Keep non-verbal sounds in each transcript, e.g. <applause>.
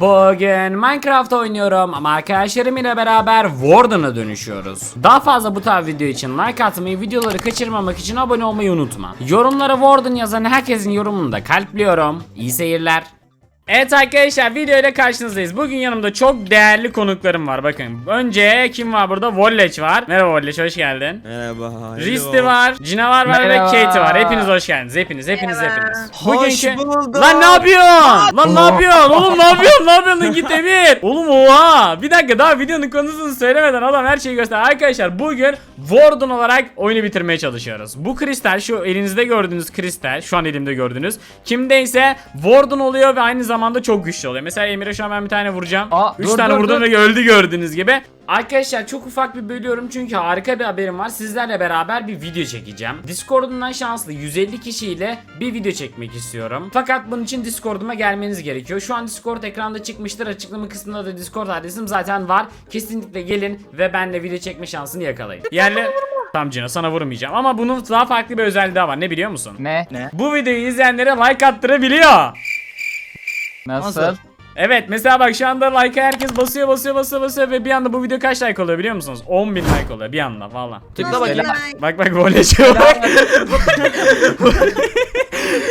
Bugün Minecraft oynuyorum ama arkadaşlarım ile beraber Warden'a dönüşüyoruz. Daha fazla bu tarz video için like atmayı, videoları kaçırmamak için abone olmayı unutma. Yorumlara Warden yazan herkesin yorumunu da kalpliyorum. İyi seyirler. Evet arkadaşlar video ile karşınızdayız. Bugün yanımda çok değerli konuklarım var bakın. Önce kim var burada? Volleç var. Merhaba Volleç hoş geldin. Merhaba. Risti var, Cinavar var Merhaba. ve Katie var. Hepiniz hoş geldiniz. Hepiniz, hepiniz, Merhaba. hepiniz. Hoş bulduk. Lan ne yapıyorsun? Lan ne yapıyorsun? Oğlum ne yapıyorsun? Ne yapıyorsun? Lan Git Emir. Oğlum oha. Bir dakika daha videonun konusunu söylemeden adam her şeyi göster. Arkadaşlar bugün Warden olarak oyunu bitirmeye çalışıyoruz. Bu kristal şu elinizde gördüğünüz kristal. Şu an elimde gördüğünüz. Kimdeyse Warden oluyor ve aynı zamanda çok güçlü oluyor. Mesela Emir'e şu an ben bir tane vuracağım. Aa, 3 dur, tane dur, vurdum dur. ve öldü gördüğünüz gibi. Arkadaşlar çok ufak bir bölüyorum çünkü harika bir haberim var. Sizlerle beraber bir video çekeceğim. Discord'umdan şanslı 150 kişiyle bir video çekmek istiyorum. Fakat bunun için Discord'uma gelmeniz gerekiyor. Şu an Discord ekranda çıkmıştır. Açıklama kısmında da Discord adresim zaten var. Kesinlikle gelin ve benimle video çekme şansını yakalayın. Yani Tamam Cino sana vurmayacağım ama bunun daha farklı bir özelliği daha var. Ne biliyor musun? Ne? Ne? Bu videoyu izleyenlere like attırabiliyor. Nasıl? Nasıl? Evet mesela bak şu anda like'a herkes basıyor basıyor basıyor basıyor ve bir anda bu video kaç like oluyor biliyor musunuz? 10.000 like oluyor bir anda valla. Tıkla bakayım. Bak bak voleyce bak.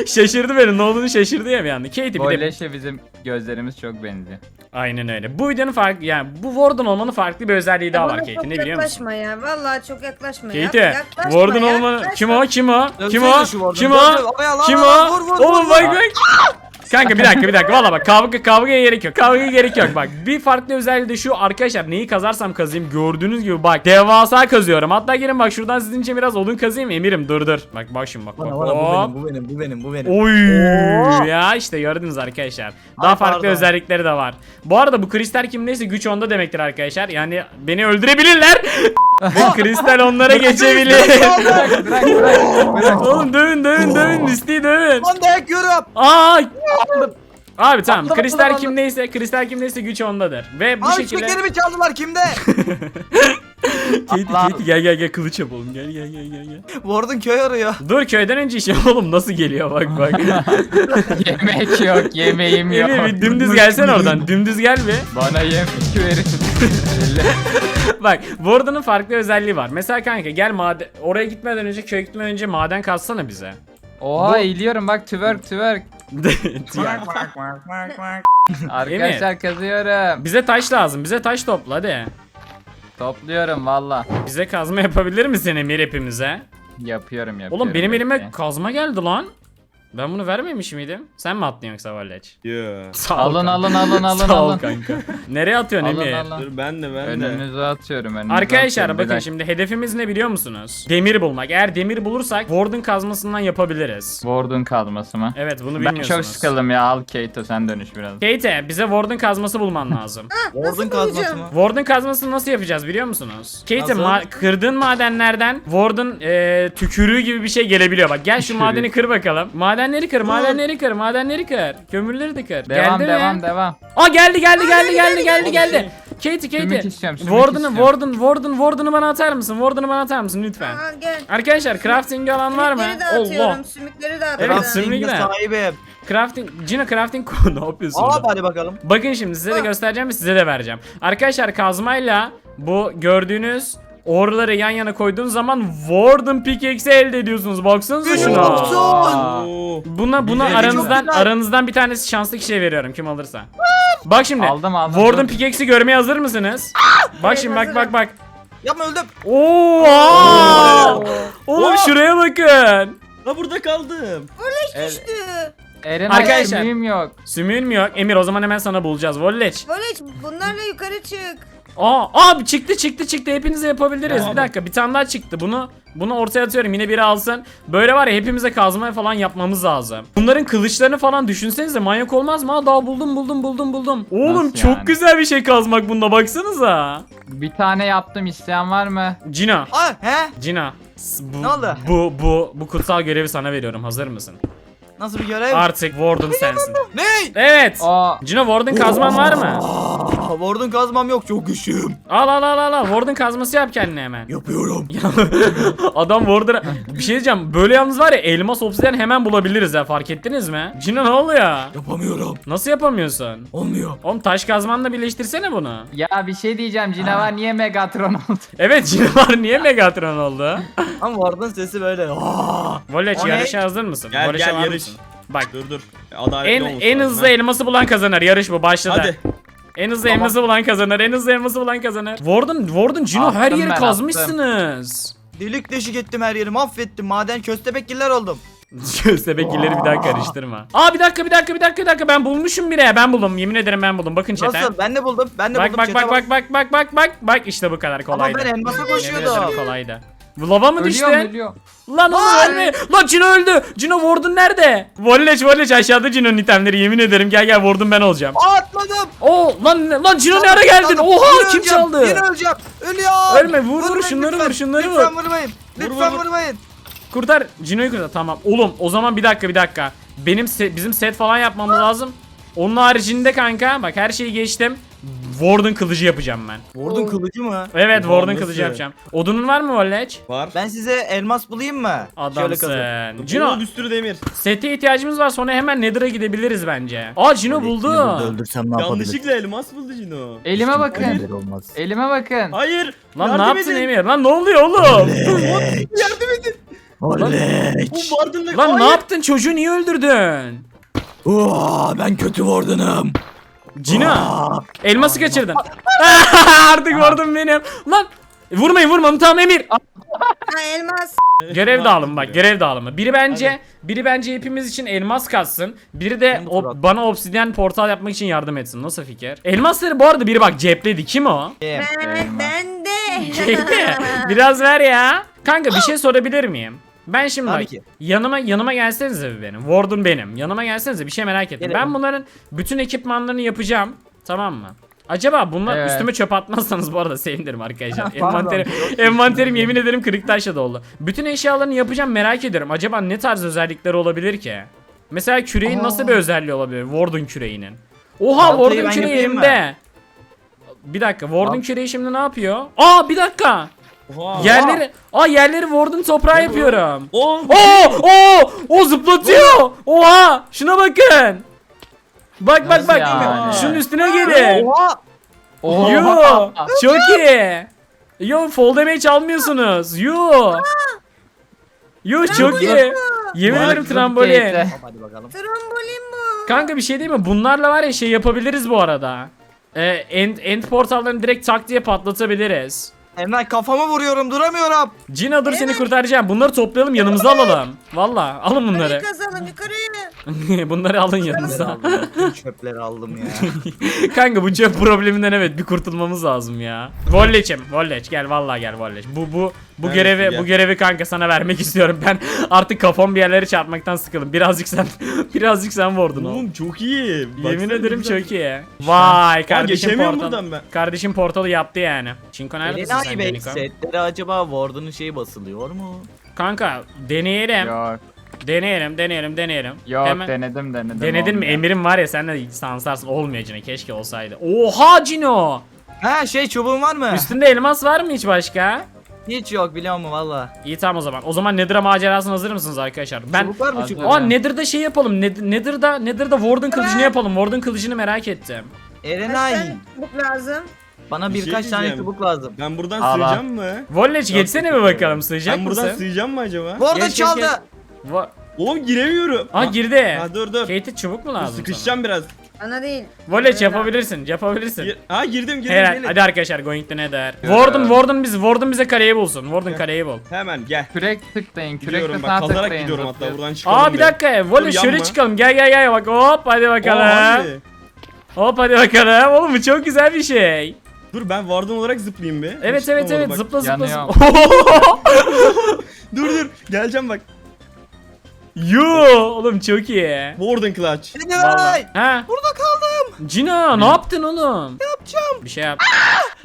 şaşırdı beni ne olduğunu şaşırdı ya bir anda. Katie bir de Boyleşe bizim gözlerimiz çok benziyor. aynen öyle. Bu videonun farklı yani bu Warden olmanın farklı bir özelliği daha var Bana Katie çok ne biliyor musun? yaklaşma ya. Vallahi çok yaklaşma ya. Katie Yaklaşma, Warden olmanın yaklaşma. kim o kim o kim o Dövsene şu Warden'ı, kim o kim o vur, vur, oğlum vur, bak vur. bak Kanka bir dakika bir dakika valla bak kavga kavgaya gerek yok kavgaya gerek yok bak bir farklı özelliği de şu arkadaşlar neyi kazarsam kazayım gördüğünüz gibi bak devasa kazıyorum hatta gelin bak şuradan sizin için biraz odun kazayım emirim dur dur bak bak şimdi bak bak Bana, bana, hop. bu benim, bu benim, bu benim, bu benim. Oy ya işte gördünüz arkadaşlar. Daha Ay, farklı pardon. özellikleri de var. Bu arada bu kristal kimdeyse güç onda demektir arkadaşlar. Yani beni öldürebilirler. <laughs> Ve kristal onlara geçebilir. Bırak bırak bırak. bırak. Oğlum dövün dövün dövün listeyi dövün. Lan dayak yiyorum. Aa! Abi tamam Aldım, kristal aldım, aldım. kimdeyse kristal kimdeyse güç ondadır. Ve bu Abi şekilde şekerimi çaldılar kimde? <laughs> Katie. Katie gel gel gel kılıç yapalım gel gel gel gel gel. Warden köy arıyor. Dur köyden önce işe <laughs> oğlum nasıl geliyor bak bak. <laughs> Yemek yok, yemeğim yok. Emir bir dümdüz gelsen oradan dümdüz gel bir. Bana yemek verin. Bak Warden'ın farklı özelliği var. Mesela kanka gel maden oraya gitmeden önce köye gitmeden önce maden kazsana bize. Oha eğiliyorum bak twerk twerk. <laughs> Arkadaşlar kazıyorum. bize taş lazım. Bize taş topla hadi. Topluyorum valla. Bize kazma yapabilir misin Emir hepimize? Yapıyorum yapıyorum. Oğlum benim elime kazma geldi lan. Ben bunu vermemiş miydim? Sen mi attın yoksa Valleç? Ol Alın alın alın alın Sağ ol alın. kanka. <laughs> Nereye atıyorsun Alın. Dur ben de ben de. Önünüze atıyorum önünüze Arkadaşlar atıyorum. Bakın dakika. şimdi hedefimiz ne biliyor musunuz? Demir bulmak. Eğer demir bulursak Warden kazmasından yapabiliriz. Warden kazması mı? Evet bunu Ben bilmiyorsunuz. çok sıkıldım ya al Kato sen dönüş biraz. Kate bize Warden kazması bulman <laughs> lazım. Warden kazması mı? Warden kazmasını nasıl yapacağız biliyor musunuz? Kate Nasıl? ma- kırdığın madenlerden Warden e, tükürüğü gibi bir şey gelebiliyor. Bak gel şu Tükürüğü. madeni kır bakalım. Madenleri kır, madenleri kır, madenleri kır. Kömürleri de kır. Devam geldi devam mi? devam. Aa geldi geldi geldi geldi geldi geldi. Katie Katie. Sümük istiyorum, sümük Warden'ı istiyorum. Warden Warden Warden'ı bana atar mısın? Warden'ı bana atar mısın lütfen? Aa, gel. Arkadaşlar crafting alan var mı? Sümükleri dağıtıyorum. Sümükleri dağıtıyorum. Evet, sümük- Sümükler. sahibim. Crafting Cino crafting <laughs> ne yapıyorsun? Al orada? hadi bakalım. Bakın şimdi size de göstereceğim ve size de vereceğim. Arkadaşlar kazmayla bu gördüğünüz orları yan yana koyduğunuz zaman Warden pickaxe elde ediyorsunuz. Baksanıza şuna. Oo. Buna buna Bize aranızdan çok güzel. aranızdan bir tanesi şanslı kişiye veriyorum kim alırsa. Bak şimdi. Aldım, aldım, Warden pickaxe'i görmeye hazır mısınız? Bak şimdi bak bak bak. Yapma öldüm. Oo! aa! Oğlum şuraya bakın. La burada kaldım. Düştü. Eren Arkadaşlar. Arkadaşlar. yok. Sümüğün mü yok? Emir o zaman hemen sana bulacağız. Volleç. Voleç bunlarla yukarı çık. Aa, abi çıktı çıktı çıktı hepinize yapabiliriz. Bir dakika bir tane daha çıktı. Bunu bunu ortaya atıyorum yine biri alsın. Böyle var ya hepimize kazma falan yapmamız lazım. Bunların kılıçlarını falan düşünsenize manyak olmaz mı? Aa, daha buldum buldum buldum buldum. Oğlum Nasıl çok yani? güzel bir şey kazmak bunda baksanıza. Bir tane yaptım isteyen var mı? Cina. Aa he? Cina. Bu, Ne oldu? Bu bu bu kutsal görevi sana veriyorum. Hazır mısın? Nasıl bir görev? Artık Warden sensin. Ne? Evet. Aa Cina Warden kazman var mı? Ward'un kazmam yok çok güçlüyüm. Al al al al al. Warden kazması yap kendine hemen. Yapıyorum. <laughs> Adam Warden'a bir şey diyeceğim. Böyle yalnız var ya elmas obsidian hemen bulabiliriz ya fark ettiniz mi? Cino ne oluyor? Yapamıyorum. Nasıl yapamıyorsun? Olmuyor. Oğlum taş kazmanla birleştirsene bunu. Ya bir şey diyeceğim Cinavar niye Megatron oldu? <laughs> Evet Cinavar niye Megatron oldu? <laughs> Ama Ward'un sesi böyle. Voleç yarışa hazır mısın? Gel, Voleç'e gel, yarış. mısın? Bak Dur dur. Adaletli en en hızlı elması bulan kazanır. Yarış bu başladı. Hadi. En hızlı elması bulan kazanır. En hızlı elması bulan kazanır. Warden, Warden Cino Attım her yeri ben, kazmışsınız. Delik deşik ettim her yeri mahvettim. Maden köstebekgiller oldum. <laughs> Köstebekgilleri bir daha karıştırma. Aa bir dakika bir dakika bir dakika bir dakika ben bulmuşum bile. Ben buldum. Yemin ederim ben buldum. Bakın chat'e. Nasıl? Ben de buldum. Ben de Bak buldum. bak Chat'e bak bak bak bak bak bak bak işte bu kadar kolaydı. Ama ben elmasa Yemin koşuyordum. ederim kolaydı. Lava mı düştü? Ölüyorum ölüyorum. Lan oğlum ölme. Lan Cino öldü. Cino Warden nerede? Volleç Volleç aşağıda Cino'nun itemleri yemin ederim. Gel gel Warden ben olacağım. Atladım. Oo lan lan Cino ne ara geldin? Atladım. Oha Yine kim öleceğim, çaldı? Yine öleceğim. Ölüyor. Ölme, vur, vur, Vurmayın şunları lütfen. vur, şunları lütfen vur. vurmayın. Vur, Lütfen vur, vur. vurmayın. Kurtar Cino'yu kurtar. Tamam. Oğlum o zaman bir dakika bir dakika. Benim se- bizim set falan yapmamız lazım. Onun haricinde kanka bak her şeyi geçtim. Warden kılıcı yapacağım ben. Ward'un kılıcı mı? Evet Warden nasıl? kılıcı yapacağım. Odunun var mı Volleç? Var. Ben size elmas bulayım mı? Şöyle kazayım. Adamsın. Cino. Cino bir sürü demir. sete ihtiyacımız var sonra hemen Nether'a gidebiliriz bence. Aa Cino buldu. öldürsem ne Yanlışlıkla elmas buldu Cino. Elime bakın. Hayır. Olmaz. Elime bakın. Hayır. Lan yardım ne yaptın edin. Emir? Lan ne oluyor oğlum? Yardım edin. Bu Warden'la Lan ne Hayır. yaptın? Çocuğu niye öldürdün? Aa, ben kötü Warden'ım. Cino Aa, elması kaçırdın. <laughs> Artık vurdun benim. Lan vurmayın vurmayın tamam Emir. Ha elmas. Görev dağılımı bak görev dağılımı. Biri bence biri bence hepimiz için elmas katsın. Biri de o, bana obsidyen portal yapmak için yardım etsin. Nasıl fikir? Elmasları bu arada biri bak cepledi. Kim o? Ben, ben de. <laughs> Biraz ver ya. Kanka bir şey sorabilir miyim? Ben şimdi Tabii bak ki. yanıma yanıma gelsenize bir benim. Warden benim. Yanıma gelsenize bir şey merak ettim. Gelelim. Ben bunların bütün ekipmanlarını yapacağım. Tamam mı? Acaba bunlar Evet. üstüme çöp atmazsanız bu arada sevinirim arkadaşlar. <laughs> envanterim, envanterim yemin ederim kırık taşla dolu. Bütün eşyalarını yapacağım merak ediyorum. Acaba ne tarz özellikleri olabilir ki? Mesela küreğin Aa. nasıl bir özelliği olabilir? Warden küreğinin. Oha Baltayı Warden ben küreği yapayım mı? elimde. Bir dakika Warden küreği şimdi ne yapıyor? Aa bir dakika. Oha. Yerleri, aa yerleri Warden toprağı yapıyorum. Oo. Oo, o zıplatıyor. Oha, şuna bakın. Bak bak Nasıl bak. yani? Şunun üstüne gelin. Oha. Yo, çok iyi. Yo, fall damage almıyorsunuz. Yo. Yo çok iyi. Yemin Bak, ederim çok trambolin. keyifli. Hadi bakalım. Trombolin bu. Kanka bir şey değil mi? Bunlarla var ya şey yapabiliriz bu arada. Ee, end, end portallarını direkt tak diye patlatabiliriz. Hemen kafama vuruyorum duramıyorum. Cina dur seni kurtaracağım. Bunları toplayalım yanımıza alalım. Valla alın bunları. Kazalım yukarıyı. <laughs> bunları alın yanınıza. Bütün çöpleri aldım ya. <laughs> Kanka bu cep probleminden evet bir kurtulmamız lazım ya. Volleç'im, Volleç gel vallahi gel Volleç. Bu bu bu Evet, görevi gel. bu görevi kanka sana vermek <laughs> istiyorum. Ben artık kafam bir yerlere çarpmaktan sıkıldım. Birazcık sen birazcık sen vurdun o. Oğlum çok iyi. Yemin ederim çok iyi. Vay kardeşim geçemiyorum portal. buradan ben. Kardeşim portalı yaptı yani. Çinko neredesin sen Erenay Bey Deniko? setleri acaba Warden'ın şeyi basılıyor mu? Kanka deneyelim. Yok. Deneyelim, deneyelim, deneyelim. Yok Hemen- denedim denedim. Denedin mi? olmuyor. Emir'in var ya sen de sansarsın. Olmuyor Cino. Keşke olsaydı. Oha Cino! Ha şey çubuğun var mı? Üstünde elmas var mı hiç başka? Hiç yok biliyor musun valla. İyi tamam o zaman. O zaman Nether'a macerasına hazır mısınız arkadaşlar? Ben Çubuk var mı Hazır. çubuk? Aa Nether'da şey yapalım. Ned- Nether'da Nether'da Warden kılıcını yapalım. Warden kılıcını merak ettim. Erenay Kaç tane çubuk lazım? Bana Bir şey birkaç tane diyeceğim. çubuk lazım. Ben buradan al. sığacağım mı? Volleç geçsene bir bakalım. Sığacak Ben buradan mısın? sığacağım mı acaba? Warden Geç, geç, çaldı. geç. Va- Oğlum giremiyorum. Aa girdi. Ha dur dur. Kate'e çubuk mu Dur, lazım Sıkışacağım biraz. Bana değil. sana? Volleç yapabilirsin. Yapabilirsin. Gir- Ha girdim girdim Helal. gelin. Hadi arkadaşlar going to Nether. Warden Warden bizi Warden bize kaleyi bulsun. Warden kaleyi bul. Hemen gel. Kürek tıklayın. Kürekle Gidiyorum sağ bak kazarak tıklayın. gidiyorum hatta buradan çıkalım. Aa bir dakika. Volleç Dur, şöyle yanma. çıkalım. Gel gel gel bak. Hop hadi bakalım. Hadi. Hop hadi bakalım. Oğlum bu çok güzel bir şey. Dur ben Warden olarak zıplayayım bir. Evet Hiç evet evet bak. zıpla zıpla Yanıyor. zıpla. <laughs> Dur dur geleceğim bak. Yoo oğlum çok iyi. Warden Clutch. Vallahi. Ha? Burada kaldım. Cina ne yaptın oğlum? Ne yapacağım? Bir şey yap.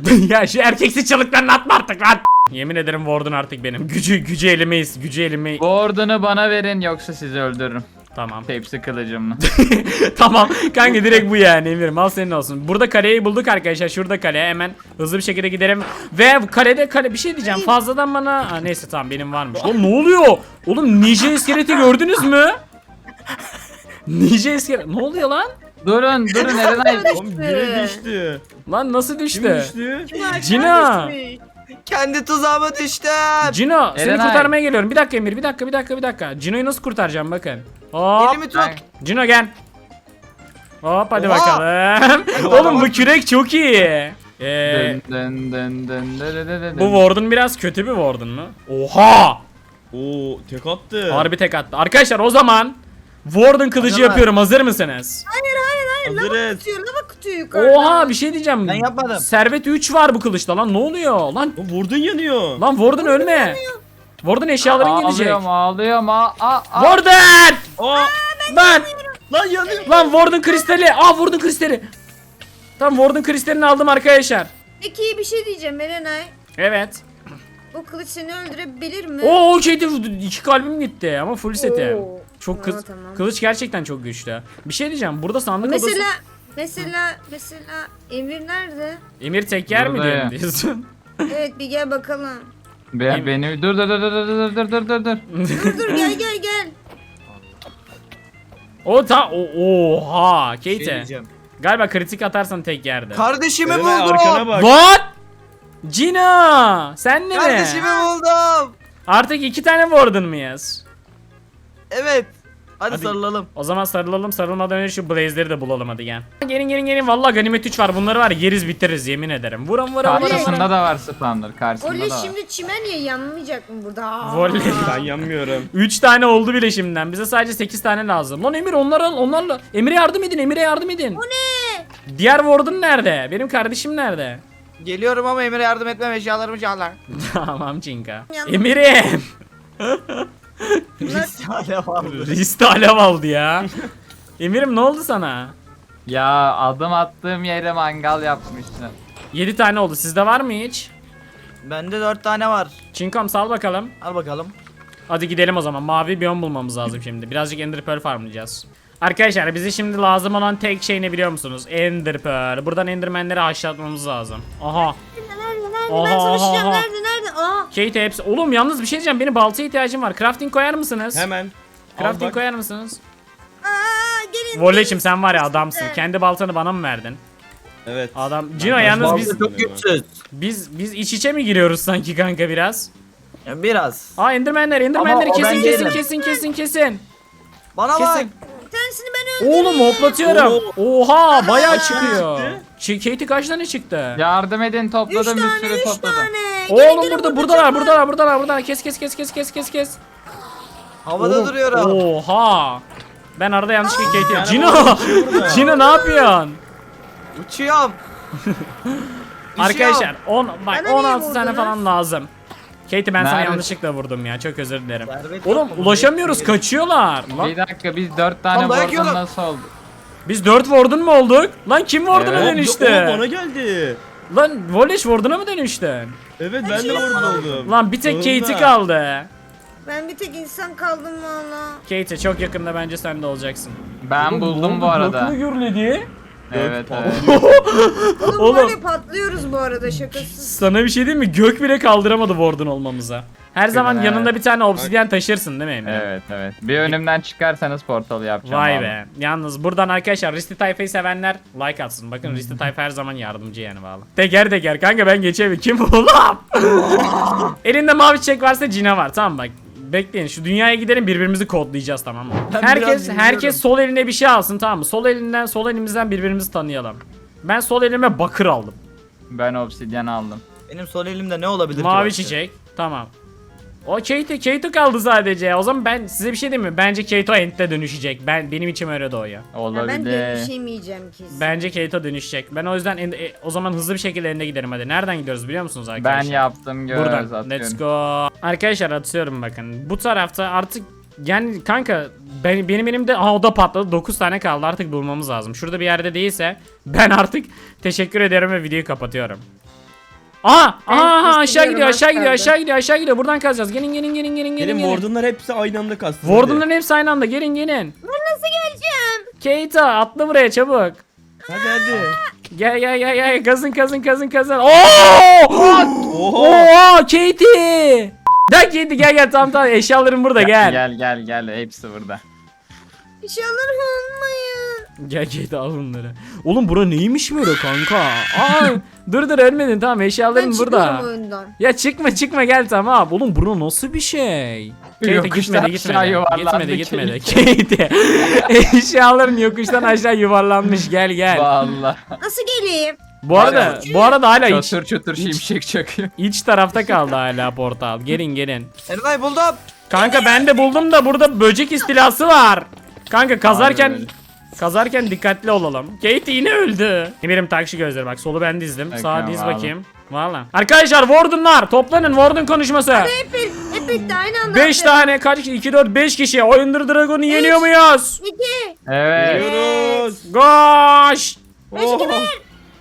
<laughs> ya şu erkeksi çalıklarını atma artık lan. Yemin ederim Warden artık benim. Gücü gücü elemeyiz. Gücü elemeyi. Warden'ı bana verin yoksa sizi öldürürüm. Tamam. Tepsi kılıcımla. <laughs> tamam kanka direkt bu yani Emir'im al senin olsun. Burada kaleyi bulduk arkadaşlar şurada kale hemen hızlı bir şekilde gidelim. Ve bu kalede kale bir şey diyeceğim fazladan bana Aa, neyse tamam benim varmış. Oğlum ne oluyor? Oğlum Ninja iskeleti gördünüz mü? Ninja iskelet ne oluyor lan? durun durun <laughs> Erenay. Oğlum biri düştü. Lan nasıl Kim düştü? düştü? Cina. Kendi tuzağıma düştüm. Cino seni Erenay. kurtarmaya geliyorum. Bir dakika Emir bir dakika bir dakika bir dakika. Cino'yu nasıl kurtaracağım bakın. Hop. Elimi tut. Cino gel. Hop hadi Oha. bakalım. <laughs> Oğlum bu kürek çok iyi. Ee, Dın dın dın dın dın dın dın. bu Warden biraz kötü bir Warden mı? Oha! Oo tek attı. Harbi tek attı. Arkadaşlar o zaman Warden kılıcı lan. yapıyorum. Hazır mısınız? Hazırız. Tutuyor lava kutuyu yukarıdan. Oha bir şey diyeceğim. Ben yapmadım. Servet 3 var bu kılıçta lan. Ne oluyor? Lan O vurdun yanıyor. lan Warden ölme. Warden eşyaların gelecek. Ağlıyorum ağlıyorum aa aa aa. Warden! Aa Lan! lan yanıyor. Lan Warden kristali. Aa Warden kristali. Tamam Warden kristalini aldım arkadaşlar. Peki bir şey diyeceğim Erenay. Evet. Bu kılıç seni öldürebilir mi? Oo okeydi. iki kalbim gitti ama full. Oo. Çok kız, Aa, tamam. kılıç gerçekten çok güçlü. Bir şey diyeceğim. Burada sandık odası. Mesela mesela mesela Emir nerede? Emir tek yer mi Burada ya. diyorsun? <laughs> Evet bir gel bakalım. Be, beni dur dur dur dur dur dur dur dur dur dur. Dur dur gel gel gel. o ta o, oha Şey Kate. diyeceğim. Galiba kritik atarsan tek yerde. Kardeşimi Erenay, buldum. arkana bak. What? Gina! Sen ne mi? Kardeşimi buldum. Artık iki tane Warden mıyız? Evet. Hadi, Hadi. sarılalım. O zaman sarılalım sarılmadan önce şu Blaze'leri de bulalım hadi gel. Gelin gelin gelin vallahi ganimet 3 var bunları var ya, yeriz bitiririz yemin ederim. Vuram vuram vuram Karşısında da var spawner karşısında Oli da var. şimdi çimeniye yanmayacak mı burada? Aa. Volley. <laughs> Ben yanmıyorum. 3 tane oldu bile şimdiden. Bize sadece 8 tane lazım. Lan Emir onlar al onlarla. Emir'e yardım edin Emir'e yardım edin. O ne? Diğer Warden nerede? Benim kardeşim nerede? Geliyorum ama Emir'e yardım etmem eşyalarımı çalar. <laughs> tamam Cinka. Emir'im. Risale vardı. Riste alev aldı ya. <laughs> Emir'im ne oldu sana? Ya adım attığım yere mangal yapmışsın. 7 tane oldu. Sizde var mı hiç? Bende dört tane var. Çinkom sal bakalım. Al bakalım. Hadi gidelim o zaman. Mavi biyom bulmamız lazım şimdi. Birazcık Ender Pearl farmlayacağız. Arkadaşlar bize şimdi lazım olan tek şey ne biliyor musunuz? Ender Pearl. Buradan Enderman'leri haşlatmamız lazım. Aha. Nerede nerede? Aha, ben savaşacağım. aha. Nerede nerede? Aa. Kate hepsi. Oğlum yalnız bir şey diyeceğim. Benim baltaya ihtiyacım var. Crafting koyar mısınız? Hemen. Crafting koyar mısınız? Aa gelin. Voleyçim sen var ya adamsın. Kendi baltanı bana mı verdin? Evet. Adam Cino Ben yalnız biz Çok güçsüz. biz biz iç içe mi giriyoruz sanki kanka biraz? Ya biraz. Aa Enderman'ler Enderman'leri Ama o kesin ben kesin değilim. kesin kesin kesin. Bana bak. Bir tanesini ben öldürdüm. Oğlum hoplatıyorum. Oha bayağı çıkıyor. Çıktı. Ç- Katie kaç tane çıktı? Yardım edin Üç topladım bir tane, sürü üç topladım. tane. Gelin, Oğlum gelin, burada burada buradalar var. buradalar buradalar buradalar kes kes kes kes kes kes kes. Havada Oğlum, duruyorum. Oha. Ben arada yanlışlıkla Katie. Yani Cino. Cino ne yapıyorsun? Uçuyorum. Arkadaşlar 10 bak Bana niye 16 tane vurdunuz? falan lazım. Katie ben sana Nerede? yanlışlıkla vurdum ya. Çok özür dilerim. Servet Oğlum yok mu? ulaşamıyoruz. Kaçıyorlar. Lan, Bir dakika biz dört tane Lan dayak Warden yiyorlar. nasıl oldu? biz 4 Warden mu olduk? Lan kim Warden'a Evet. dönüştü? Oğlum bana geldi. Lan Volish Warden'a mı dönüştün? Evet ben de orada oldum. Lan bir tek Sonunda. Katie kaldı. Ben bir tek insan kaldım valla. Katie çok yakında bence sen de olacaksın. Ben buldum bu arada. gürledi. Evet evet. <laughs> Oğlum, Oğlum. patlıyoruz bu arada şakasız. Sana bir şey diyeyim mi? Gök bile kaldıramadı Warden olmamıza. Her zaman evet. yanında bir tane obsidyen taşırsın değil mi Emre? Evet evet. Bir önümden çıkarsanız portal yapacağım. Vay abi. be. Yalnız buradan arkadaşlar Risti Tayfa'yı sevenler like atsın. Bakın Risti Tayfa her zaman yardımcı yani valla. Teker teker kanka ben geçemiyorum. Kim bu oğlum? <laughs> Elinde mavi çiçek varsa Cina var. Tamam bak. Bekleyin şu dünyaya gidelim birbirimizi kodlayacağız tamam mı? Ben herkes biraz herkes sol eline bir şey alsın tamam mı? Sol elinden sol elimizden birbirimizi tanıyalım. Ben sol elime bakır aldım. Ben obsidyen aldım. Benim sol elimde ne olabilir ki Mavi başka? çiçek. Tamam. O Kato, Kato kaldı sadece. O zaman ben size bir şey diyeyim mi? Bence Kato Ent'e dönüşecek. Ben benim içim öyle doğuyor. Ya ben Olabilir. dönüşemeyeceğim kesin. Bence Kato dönüşecek. Ben o yüzden en- e, o zaman hızlı bir şekilde End'e giderim hadi. Nereden gidiyoruz biliyor musunuz arkadaşlar? Ben yaptım göz Buradan. atıyorum. Let's go. Arkadaşlar atıyorum bakın. Bu tarafta artık yani kanka ben, benim elimde aha o da patladı 9 tane kaldı artık bulmamız lazım. Şurada bir yerde değilse ben artık teşekkür ederim ve videoyu kapatıyorum. Ben aha, aha aşağı gidiyor, aşağı gidiyor, aşağı gidiyor, aşağı gidiyor. Buradan kazacağız. Gelin, gelin, gelin, gelin, gelin. Gelin. Warden'lar hepsi aynı anda kastı. Warden'ların hepsi aynı anda. Gelin, gelin. Nasıl geleceğim? Keita atla buraya çabuk. Hadi hadi. Gel gel gel gel kazın kazın kazın kazın. Oo! Oho. Oo Katie. Gel Katie gel gel tamam tamam eşyalarım burada gel. Gel gel gel hepsi burada. İnşallah olmayın. Gel Katie al bunları. Oğlum bura neymiş böyle kanka? Aa, dur dur ölmedin tamam eşyalarım burada. oyundan. Ya çıkma çıkma gel tamam. Oğlum bura nasıl bir şey? Yokuştan gitmedi gitmedi. Gitmedi gitmedi. <laughs> Katie. Eşyaların yokuştan aşağı yuvarlanmış gel gel. Vallahi. Nasıl geleyim? Bu arada bu arada hala iç, Çatır çatır şimşek çakıyor. iç tarafta kaldı hala portal. Gelin gelin. Erenay buldum. Kanka ben de buldum da burada böcek istilası var. Kanka kazarken öyle. Kazarken dikkatli olalım. Kate yine öldü. Emir'im tak şu gözleri bak solu ben dizdim. Sağa Bakıyorum, diz vallahi. bakayım. Valla. Arkadaşlar Warden'lar toplanın Warden konuşması. Hep, bir- hep bitti aynı anda. 5 attım. tane kaç kişi? 2 4 5 kişi. Oyundur Dragon'u yeniyor muyuz? İki. Evet. Geliyoruz. Goş! Oh.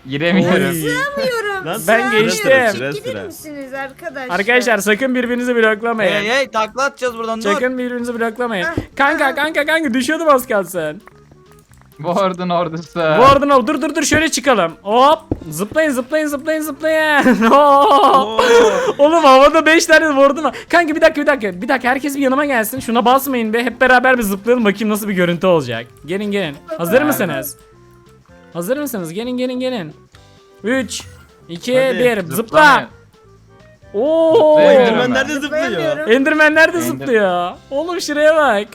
Giremiyorum. Sığamıyorum. Lan Ben sığamıyorum. geçtim. Sıra Gider sıra. misiniz arkadaşlar? Arkadaşlar sakın birbirinizi Hey bloklamayın. hey takla atacağız buradan dur. Sakın birbirinizi bloklamayın. Kanka kanka kanka düşüyordum az kalsın. Warden ordusu. Warden ol. Dur dur dur şöyle çıkalım. Hop. Zıplayın zıplayın zıplayın zıplayın. <laughs> Oo. Oğlum havada 5 tane Warden var. Kanka bir dakika bir dakika. Bir dakika herkes bir yanıma gelsin. Şuna basmayın be. Hep beraber bir zıplayalım bakayım nasıl bir görüntü olacak. Gelin gelin. Hazır Nerede? mısınız? Hazır mısınız? Gelin gelin gelin. 3 2 Hadi, 1 zıpla. Oo. Enderman nerede zıplıyor? Zıplayamıyorum. Enderman'ler de Ender- zıplıyor. Oğlum şuraya bak.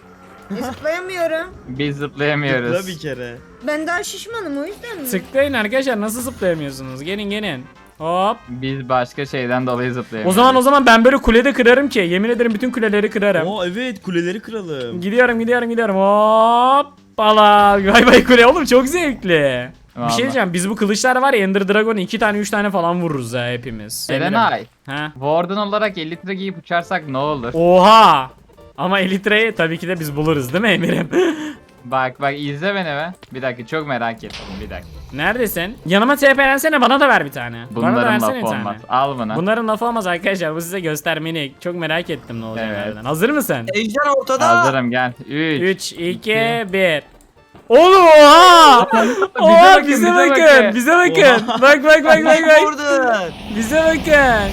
Zıplayamıyorum. Biz Zıpla zıplayamıyoruz. bir kere. Ben daha şişmanım o yüzden mi? Tıklayın arkadaşlar nasıl zıplayamıyorsunuz? Gelin gelin. Hop. Biz başka şeyden dolayı O zıplayamıyoruz. zaman o zaman ben böyle kulede kırarım ki. Yemin ederim bütün kuleleri kırarım. Oo evet kuleleri kıralım. Gidiyorum gidiyorum gidiyorum. Hoppala. Bay bay kule. Oğlum çok zevkli. Bir Vallahi. şey diyeceğim. Biz bu kılıçlar var ya Ender Dragon'u iki tane üç tane falan vururuz ha hepimiz. Serenay. Ha. Warden olarak elitre giyip uçarsak ne olur? Oha. Ama Elitre'yi tabii ki de biz buluruz değil mi Emir'im? <laughs> Bak bak izle beni be. Bir dakika çok merak ettim bir dakika. Neredesin? Yanıma TP'lensene bana da ver bir tane. bana da Bunların versene lafı bir tane. olmaz. Al bunu. Bunların lafı olmaz arkadaşlar. Bu size göstermelik. Çok merak ettim ne olacak. Evet. harbiden. Hazır mısın? Ejder ortada. Hazırım gel. 3 3, 2, 1. Oğlum oha! <laughs> Oha bakın, bize bize bakın. bakın. Bize bakın. Bak bak bak bak <laughs> bak. Vurdun. Bize bakın.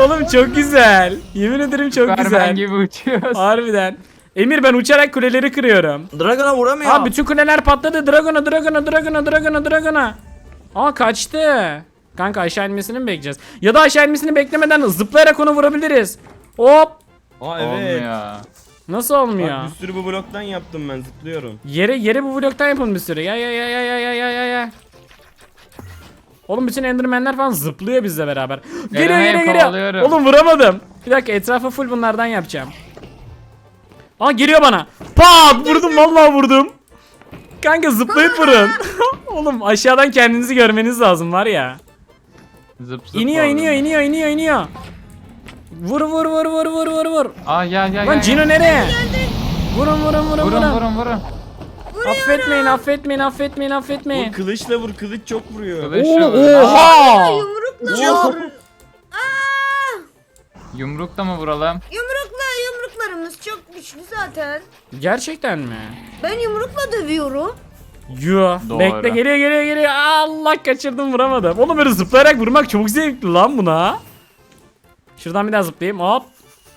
Oğlum çok güzel. Yemin ederim çok Superman güzel. gibi uçuyoruz. Harbiden. Emir ben uçarak kuleleri kırıyorum. Dragon'a vuramıyor. Aa bütün kuleler patladı. Dragon'a, Dragon'a, Dragon'a, Dragon'a, Dragon'a. Aa kaçtı. Kanka aşağı inmesini mi bekleyeceğiz? Ya da aşağı inmesini beklemeden zıplayarak onu vurabiliriz. Hop. Aa evet. Olmuyor. Nasıl olmuyor? Bak, bir sürü bu bloktan yaptım ben zıplıyorum. Yere yere bu bloktan yapın bir sürü. Ya ya ya ya ya ya ya ya. Oğlum bütün endermenler falan zıplıyor bizle beraber. Geliyor geliyor geliyor. Oğlum vuramadım. Bir dakika etrafı full bunlardan yapacağım. Aa geliyor bana. Pat vurdum vallahi vurdum. Kanka zıplayıp vurun. <laughs> Oğlum aşağıdan kendinizi görmeniz lazım var ya. Zıp zıp İniyor iniyor iniyor iniyor iniyor. Vur vur vur vur vur vur vur. Aa gel gel Lan gel. Cino nereye? Vurun vurun vurun Vurun vurun. vurun vurun. Affetmeyin affetmeyin affetmeyin affetmeyin. Vur kılıçla vur kılıç çok vuruyor. Oo. Aa, oha! Yumrukla vur. Yumrukla mı vuralım? Yumrukla yumruklarımız çok güçlü zaten. Gerçekten mi? Ben yumrukla dövüyorum. Yo. Doğru. Bekle geliyor geliyor geliyor. Allah kaçırdım vuramadım. Oğlum böyle zıplayarak vurmak çok zevkli lan buna. Şuradan bir daha zıplayayım hop.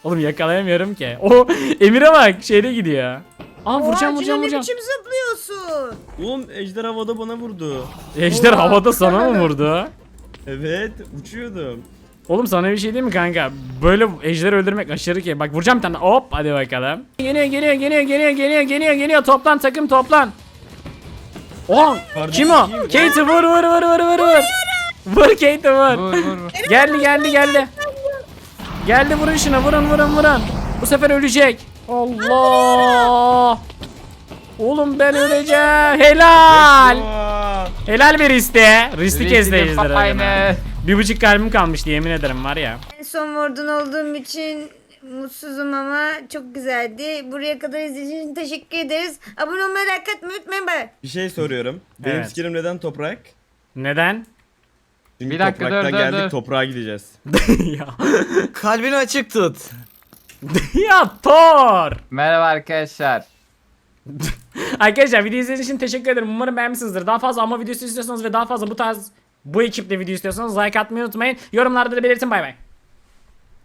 Oğlum yakalayamıyorum ki. O <laughs> Emir'e bak şeyde gidiyor. Aa vuracağım Oha, vuracağım vuracağım. Ne biçim zıplıyorsun? Oğlum ejder havada bana vurdu. Ejder Oha. havada sana mı vurdu? Evet uçuyordum. Oğlum sana bir şey diyeyim mi kanka? Böyle ejderi öldürmek aşırı ki. Bak vuracağım bir tane. Hop hadi bakalım. Geliyor geliyor geliyor geliyor geliyor geliyor geliyor. Toplan takım toplan. Oh Kardeşim, kim o? kim? Kate vur vur vur vur vur vur. Vur Kate vur. Vur vur vur. Geldi geldi geldi. Geldi vurun şuna vurun vurun vurun. Bu sefer ölecek. Allah. Oğlum ben öleceğim. Helal. Helal bir riste. Risti aynı. Bir buçuk kalbim kalmıştı yemin ederim var ya. En son Warden olduğum için mutsuzum ama çok güzeldi. Buraya kadar izlediğiniz için teşekkür ederiz. Abone olmayı, like atmayı unutmayın. Bye. bir şey soruyorum. Benim Evet. skinim neden toprak? Neden? Çünkü Bir dakika, topraktan dur, dur, geldik dur. toprağa gideceğiz. ya. <laughs> Kalbini açık tut. <laughs> ya Thor. Merhaba arkadaşlar. <laughs> Arkadaşlar video izlediğiniz için teşekkür ederim. Umarım beğenmişsinizdir. Daha fazla ama videosu istiyorsanız ve daha fazla bu tarz bu ekiple video istiyorsanız like atmayı unutmayın. Yorumlarda da belirtin bay bay.